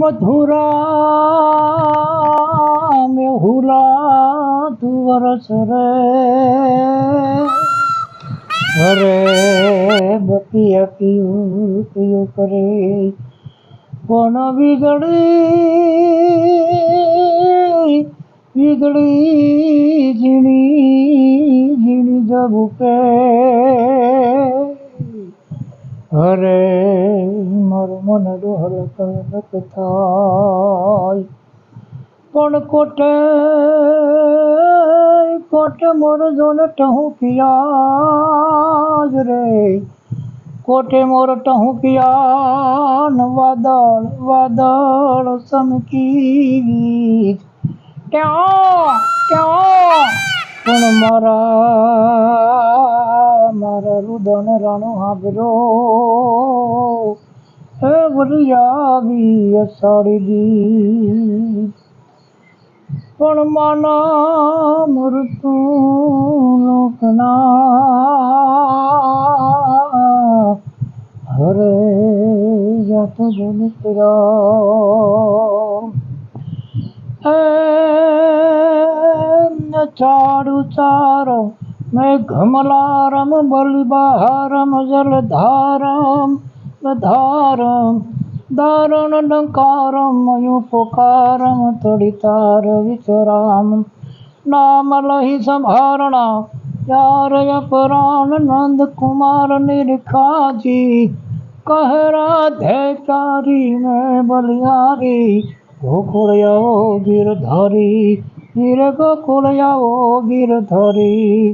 મધુરા મેહુલા તું વરસ રે. હરે બપિયા પીયું પીયું કરે કોણ વિગડી વિગડી ઝીણી ઝીણી જબુકે અરે મારું મન ડોહલ કલક થાય પણ કોટે કોટે મોર જોન ટહું પિયાજ રે કોટે મોર ટહું પિયાન વાદળ વાદળ સમકી ક્યાં ક્યાં પણ મારા રુદન રાણો હાબરો હે વરિયાવી અષાઢી. દી પણ માના મૃત્યુ લોકના. હરે જાત મિત્રા ચાડુ ચારો મેં ઘમલારમ બલિબહારમ જલધારમ ધારમ દારુણ ડંકારમ મયુપકારમ તડિતાર વિચરામ. નામ લહી સંભારણા ચારય પરાણ નંદ કુમાર નિરખાજી, કહ ધૈકારી મેં બલિયારી ગોકુળ આવો ગીર ગોકુળયાઓ ગિરધારી.